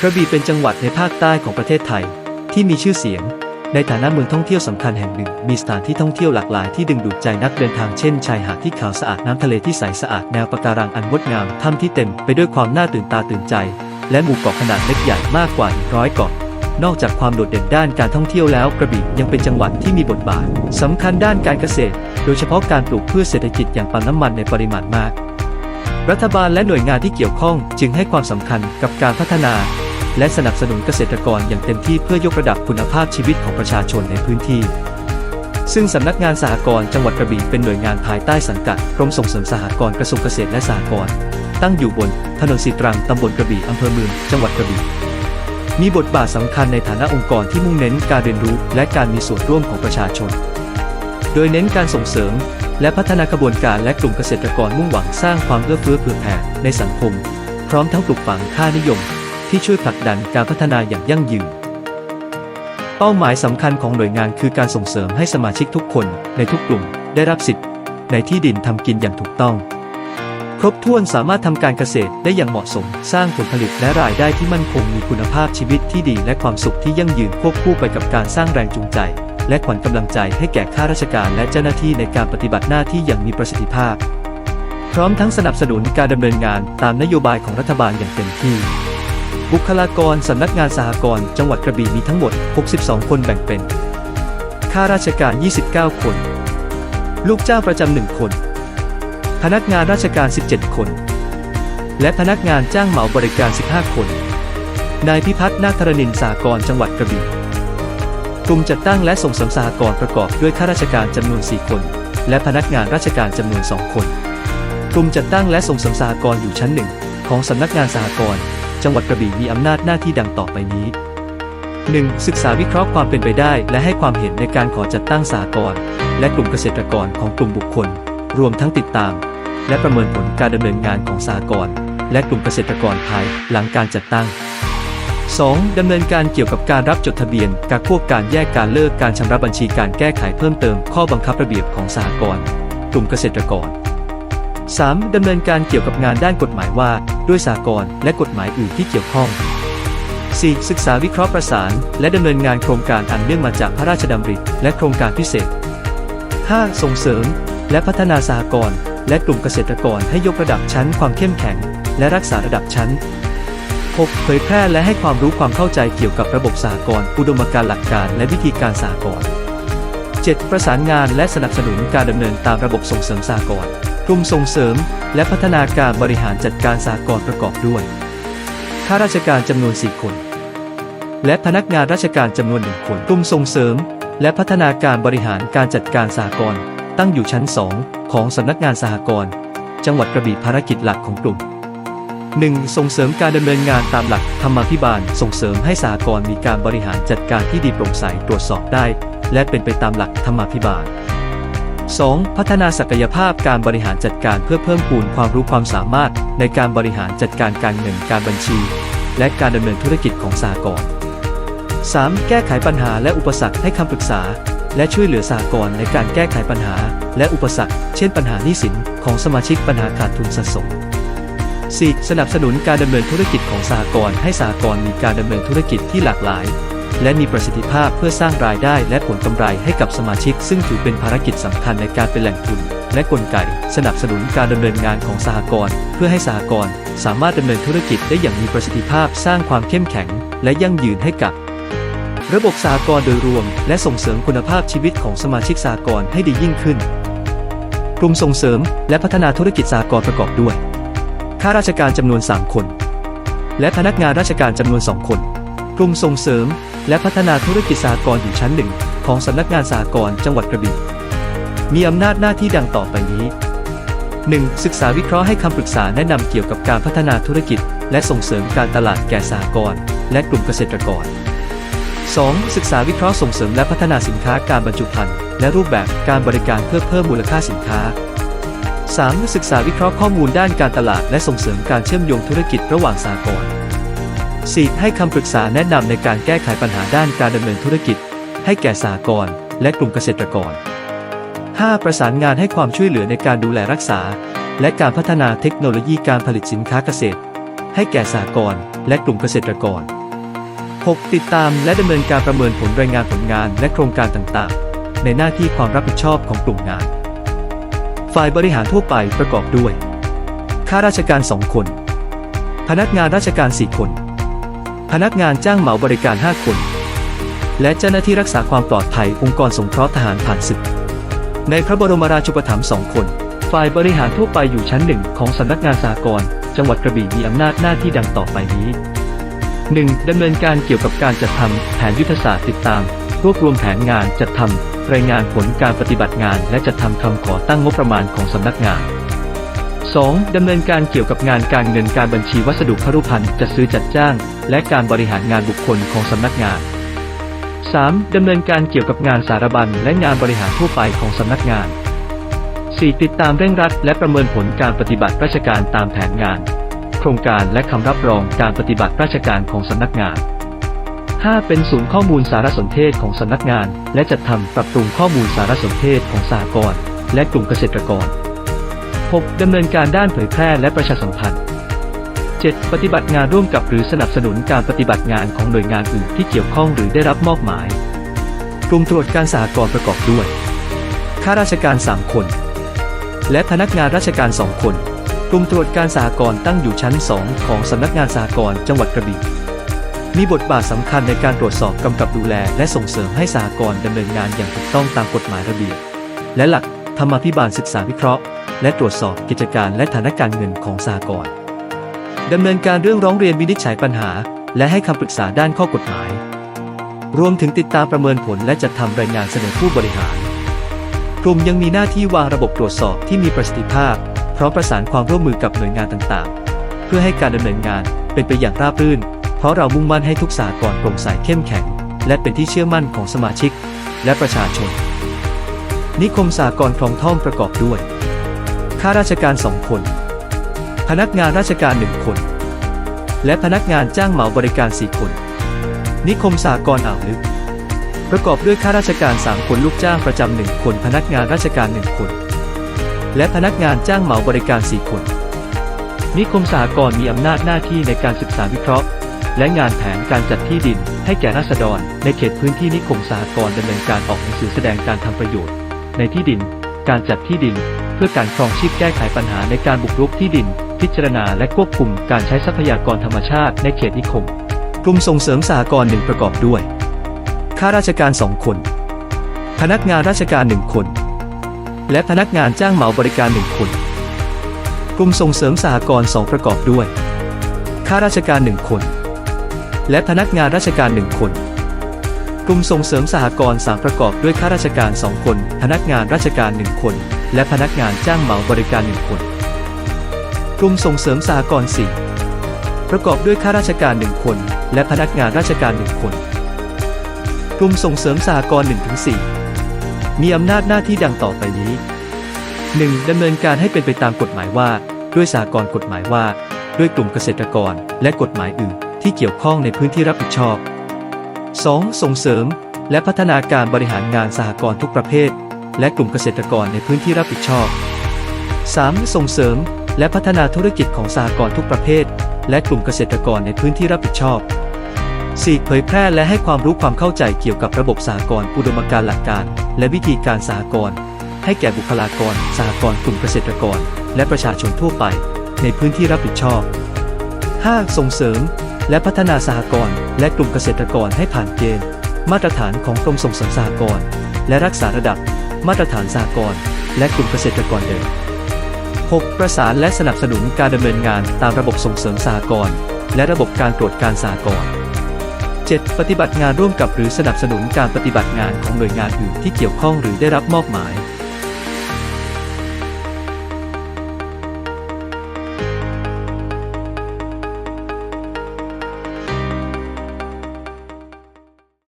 กระบี่เป็นจังหวัดในภาคใต้ของประเทศไทย ที่มีชื่อเสียง ในฐานะเมืองท่องเที่ยวสำคัญแห่งหนึ่ง มีสถานที่ท่องเที่ยวหลากหลายที่ดึงดูดใจนักเดินทางเช่นชายหาดที่ขาวสะอาดน้ำทะเลที่ใสสะอาดแนวปะการังอันงดงามถ้ำที่เต็มไปด้วยความน่าตื่นตาตื่นใจ และหมู่เกาะขนาดเล็กใหญ่มากกว่าร้อยเกาะนอกจากความโดดเด่นด้านการท่องเที่ยวแล้วกระบี่ยังเป็นจังหวัดที่มีบทบาทสำคัญด้านการเกษตร โดยเฉพาะการปลูกพืชเศรษฐกิจอย่างปาล์มน้ำมันในปริมาณมาก รัฐบาลและหน่วยงานที่เกี่ยวข้องจึงให้ความสำคัญกับการพัฒนา และสนับสนุนเกษตรกรอย่างเต็มที่เพื่อยกระดับคุณภาพชีวิตของประชาชนในพื้นที่ ซึ่งสำนักงานสหกรณ์จังหวัดกระบี่เป็นหน่วยงานภายใต้สังกัดกรมส่งเสริมสหกรณ์กระทรวงเกษตรและสหกรณ์ตั้งอยู่บนถนนสีตรังตำบลกระบี่อำเภอเมืองจังหวัดกระบี่มีบทบาทสำคัญในฐานะองค์กรที่มุ่งเน้นการเรียนรู้และการมีส่วนร่วมของประชาชน โดยเน้นการส่งเสริม และพัฒนากระบวนการและกลุ่มเกษตรกรมุ่งหวังสร้างความเอื้อเฟื้อเผื่อแผ่ในสังคม พร้อมทั้งปลูกฝังค่านิยม ที่ช่วยผลักดันการพัฒนาอย่างยั่งยืน เป้าหมายสำคัญของหน่วยงานคือการส่งเสริมให้สมาชิกทุกคนในทุกกลุ่มได้รับสิทธิ์ ในที่ดินทำกินอย่างถูกต้อง ครบถ้วนสามารถทำการเกษตรได้อย่างเหมาะสม สร้างผลผลิตและรายได้ที่มั่นคงมีคุณภาพชีวิตที่ดีและความสุขที่ยั่งยืนควบคู่ไปกับการสร้างแรงจูงใจ และขวัญกำลังใจให้แก่ข้าราชการและเจ้าหน้าที่ในการปฏิบัติหน้าที่อย่างมีประสิทธิภาพ พร้อมทั้งสนับสนุนการดำเนินงานตามนโยบายของรัฐบาลอย่างเต็มที่ บุคลากรสำนักงานสหกรณ์จังหวัดกระบี่มีทั้งหมด 62 คนแบ่งเป็น ข้าราชการ 29 คน ลูกจ้างประจำหนึ่งคน พนักงานราชการ 17 คน และพนักงานจ้างเหมาบริการ 15 คน นายพิพัฒน์นาคธรณินสากรณ์จังหวัดกระบี่กลุ่มจัดตั้งและส่งเสริมสหกรณ์ประกอบด้วยข้าราชการจำนวน 4 คน และพนักงานราชการจำนวน 2 คน กลุ่มจัดตั้งและส่งเสริมสหกรณ์อยู่ชั้นหนึ่งของสำนักงานสหกรณ์ จังหวัดกระบี่มีอำนาจหน้าที่ดังต่อไปนี้ 1. ศึกษาวิเคราะห์ความเป็นไปได้ และให้ความเห็นในการขอจัดตั้งสหกรณ์และกลุ่มเกษตรกรของกลุ่มบุคคล รวมทั้งติดตาม และประเมินผลการดำเนินงานของสหกรณ์และกลุ่มเกษตรกรภายหลังการจัดตั้ง 2. ดำเนินการเกี่ยวกับการรับจดทะเบียน การควบการแยกการเลิกการชำระบัญชีการแก้ไขเพิ่มเติมข้อบังคับระเบียบของสหกรณ์กลุ่มเกษตรกร 3. ดำเนินการเกี่ยวกับงานด้านกฎหมายว่า ด้วยสากลและกฎหมายอื่นที่เกี่ยวข้อง 4. ศึกษาวิเคราะห์ประสาน และดำเนินงานโครงการอันเนื่องมาจากพระราชดำริและโครงการพิเศษ 5. ส่งเสริม และพัฒนาสหกรณ์และกลุ่มเกษตรกรให้ยกระดับชั้นความเข้มแข็ง และรักษาระดับชั้น 6. เผยแพร่และให้ความรู้ความเข้าใจเกี่ยวกับระบบสหกรณ์อุดมการณ์หลักการและวิธีการสหกรณ์ 7. ประสานงานและสนับสนุนการดำเนินตามระบบส่งเสริมสหกรณ์ กลุ่มส่งเสริม และพัฒนาการบริหารจัดการสหกรณ์ประกอบด้วย ข้าราชการจำนวน 4 คน และพนักงานราชการจำนวนหนึ่งคน กลุ่มส่งเสริม และพัฒนาการบริหารการจัดการสหกรณ์ตั้งอยู่ชั้น 2 ของสำนักงานสหกรณ์จังหวัดกระบี่ภารกิจหลักของกลุ่ม 1. ส่งเสริมการดำเนินงานตามหลักธรรมาภิบาล ส่งเสริมให้สหกรณ์มีการบริหารจัดการที่ดีโปร่งใสตรวจสอบได้ และเป็นไปตามหลักธรรมาภิบาล 2. พัฒนาศักยภาพการบริหารจัดการเพื่อเพิ่มพูนความรู้ความสามารถในการบริหารจัดการการเงินการบัญชี และการดำเนินธุรกิจของสหกรณ์ 3. แก้ไขปัญหาและอุปสรรคให้คำปรึกษา และช่วยเหลือสหกรณ์ในการแก้ไขปัญหา และอุปสรรค เช่นปัญหาหนี้สินของสมาชิกปัญหาขาดทุนสะสม 4. สนับสนุนการดำเนินธุรกิจของสหกรณ์ให้สหกรณ์มีการดำเนินธุรกิจที่หลากหลาย และมีประสิทธิภาพเพื่อสร้างรายได้และผลกำไรให้กับสมาชิก ซึ่งถือเป็นภารกิจสำคัญในการเป็นแหล่งทุน และกลไก สนับสนุนการดำเนินงานของสหกรณ์เพื่อให้สหกรณ์สามารถดำเนินธุรกิจได้อย่างมีประสิทธิภาพสร้างความเข้มแข็ง และยั่งยืนให้กับ ระบบสหกรณ์โดยรวม และส่งเสริมคุณภาพชีวิตของสมาชิกสหกรณ์ให้ดียิ่งขึ้น กลุ่มส่งเสริม และพัฒนาธุรกิจสหกรณ์ประกอบด้วยข้าราชการจำนวน 3 คน และพนักงานราชการจำนวน 2 คน กลุ่มส่งเสริม และพัฒนาธุรกิจสหกรอยู่ชั้นหนึ่งของสำนักงานสหกรจังหวัดกระบี่มีอำนาจหน้าที่ดังต่อไปนี้ 1. ศึกษาวิเคราะห์ให้คำปรึกษาแนะนำเกี่ยวกับการพัฒนาธุรกิจ และส่งเสริมการตลาดแก่สหกรและกลุ่มเกษตรกร 2. ศึกษาวิเคราะห์ส่งเสริมและพัฒนาสินค้าการบรรจุภัณฑ์และรูปแบบการบริการเพื่อเพิ่มมูลค่าสินค้า 3. ศึกษาวิเคราะห์ข้อมูลด้านการตลาด และส่งเสริมการเชื่อมโยงธุรกิจระหว่างสหกร 4. ให้คำปรึกษาแนะนำในการแก้ไขปัญหาด้านการดำเนินธุรกิจ ให้แก่สหกรณ์และกลุ่มเกษตรกร 5. ประสานงานให้ความช่วยเหลือในการดูแลรักษา และการพัฒนาเทคโนโลยีการผลิตสินค้าเกษตร ให้แก่สหกรณ์และกลุ่มเกษตรกร 6. ติดตามและดำเนินการประเมินผลรายงานผลงานและโครงการต่างๆ ในหน้าที่ความรับผิดชอบของกลุ่มงาน ฝ่ายบริหารทั่วไปประกอบด้วย ข้าราชการ 2 คน พนักงานราชการ 4 คน พนักงานจ้างเหมาบริการ 5 คน และเจ้าหน้าที่รักษาความปลอดภัยองค์กรสงเคราะห์ทหารผ่านศึก ในพระบรมราชูปถัมภ์สองคน ฝ่ายบริหารทั่วไปอยู่ชั้นหนึ่งของสำนักงานสากลจังหวัดกระบี่มีอำนาจหน้าที่ดังต่อไปนี้ 1. ดำเนินการเกี่ยวกับการจัดทำแผนยุทธศาสตร์ติดตาม รวบรวมแผนงานจัดทำรายงานผลการปฏิบัติงาน และจัดทำคำขอตั้งงบประมาณของสำนักงาน 2. ดำเนินการเกี่ยวกับงานการเงินการบัญชีวัสดุครุภัณฑ์จัดซื้อจัดจ้าง และการบริหารงานบุคคลของสำนักงาน 3. ดำเนินการเกี่ยวกับงานสารบัญและงานบริหารทั่วไปของสำนักงาน 4. ติดตามเร่งรัดและประเมินผลการปฏิบัติราชการตามแผนงาน โครงการและคำรับรองการปฏิบัติราชการของสำนักงาน 5. เป็นศูนย์ข้อมูลสารสนเทศของสำนักงาน และจัดทำปรับปรุงข้อมูลสารสนเทศของสหกรณ์และกลุ่มเกษตรกร 6. ดำเนินการด้านเผยแพร่และประชาสัมพันธ์ 7. ปฏิบัติงานร่วมกับหรือสนับสนุนการปฏิบัติงานของหน่วยงานอื่นที่เกี่ยวข้องหรือได้รับมอบหมายกลุ่มตรวจการสหกรณ์ประกอบด้วย ข้าราชการ 3 คน และพนักงานราชการ 2 คน กลุ่มตรวจการสหกรณ์ตั้งอยู่ชั้น 2 ของสำนักงานสหกรณ์จังหวัดกระบี่ มีบทบาทสำคัญในการตรวจสอบกำกับดูแล และส่งเสริมให้สหกรณ์ดำเนินงานอย่างถูกต้องตามกฎหมายระเบียบ และหลักธรรมาภิบาลศึกษาวิเคราะห์ และตรวจสอบกิจการและฐานะการเงินของสหกรณ์ ดำเนินการเรื่องร้องเรียนวินิจฉัยปัญหา และให้คำปรึกษาด้านข้อกฎหมาย รวมถึงติดตามประเมินผลและจัดทำรายงานเสนอผู้บริหาร กลุ่มยังมีหน้าที่วางระบบตรวจสอบที่มีประสิทธิภาพ พร้อมประสานความร่วมมือกับหน่วยงานต่างๆ เพื่อให้การดำเนินงานเป็นไปอย่างราบรื่น เพราะเรามุ่งมั่นให้ทุกสากลโปร่งใสเข้มแข็ง และเป็นที่เชื่อมั่นของสมาชิก และประชาชน นิคมสากลคลองท่อมประกอบด้วยข้าราชการ2คน พนักงานราชการ 1 คน และพนักงานจ้างเหมาบริการ 4 คน นิคมสากลอ่าวลึก ประกอบด้วยข้าราชการ 3 คนลูกจ้างประจำหนึ่งคน พนักงานราชการ 1 คน และพนักงานจ้างเหมาบริการ 4 คน นิคมสากลมีอำนาจหน้าที่ในการศึกษาวิเคราะห์ และงานแผนการจัดที่ดิน ให้แก่ราษฎร ในเขตพื้นที่นิคมสากลดำเนินการออกหนังสือแสดงการทำประโยชน์ ในที่ดิน การจัดที่ดิน เพื่อการครองชีพแก้ไขปัญหาในการบุกรุกที่ดิน พิจารณาและควบคุมการใช้ทรัพยากรธรรมชาติในเขตนิคม กลุ่มส่งเสริมสหกรณ์หนึ่งประกอบด้วย ข้าราชการ2คน พนักงานราชการ1คน และพนักงานจ้างเหมาบริการ1คน กลุ่มส่งเสริมสหกรณ์2ประกอบด้วย ข้าราชการ1คน และพนักงานราชการ1คนกลุ่มส่งเสริมสหกรณ์3ประกอบด้วยข้าราชการ 2 คน พนักงานราชการ 1 คน และพนักงานจ้างเหมาบริการ 1 คน กลุ่มส่งเสริมสหกรณ์4ประกอบด้วยข้าราชการ 1 คน และพนักงานราชการ 1 คน กลุ่มส่งเสริมสหกรณ์1-4มีอำนาจหน้าที่ดังต่อไปนี้ 1. ดำเนินการให้เป็นไปตามกฎหมายว่า ด้วยสหกรณ์กฎหมายว่า ด้วยกลุ่มเกษตรกร และกฎหมายอื่น ที่เกี่ยวข้องในพื้นที่รับผิดชอบ 2. ส่งเสริม และพัฒนาการบริหารงานสหกรณ์ทุกประเภท และกลุ่มเกษตรกรในพื้นที่รับผิดชอบ 3. ส่งเสริม และพัฒนาธุรกิจของสหกรณ์ทุกประเภท และกลุ่มเกษตรกรในพื้นที่รับผิดชอบ 4. เผยแพร่และให้ความรู้ความเข้าใจเกี่ยวกับระบบสหกรณ์อุดมการณ์หลักการ และวิธีการสหกรณ์ให้แก่บุคลากร สหกรณ์กลุ่มเกษตรกร และประชาชนทั่วไป ในพื้นที่รับผิดชอบ 5. ส่งเสริม และพัฒนาสหกรณ์และกลุ่มเกษตรกรให้ผ่านเกณฑ์ มาตรฐานของกรมส่งเสริมสหกรณ์และรักษาระดับ มาตรฐานสหกรณ์และกลุ่มเกษตรกรเดิม 6. ประสานและสนับสนุนการดำเนินงานตามระบบส่งเสริมสหกรณ์และระบบการตรวจการสหกรณ์ 7. ปฏิบัติงานร่วมกับหรือสนับสนุนการปฏิบัติงานของหน่วยงานอื่นที่เกี่ยวข้องหรือได้รับมอบหมาย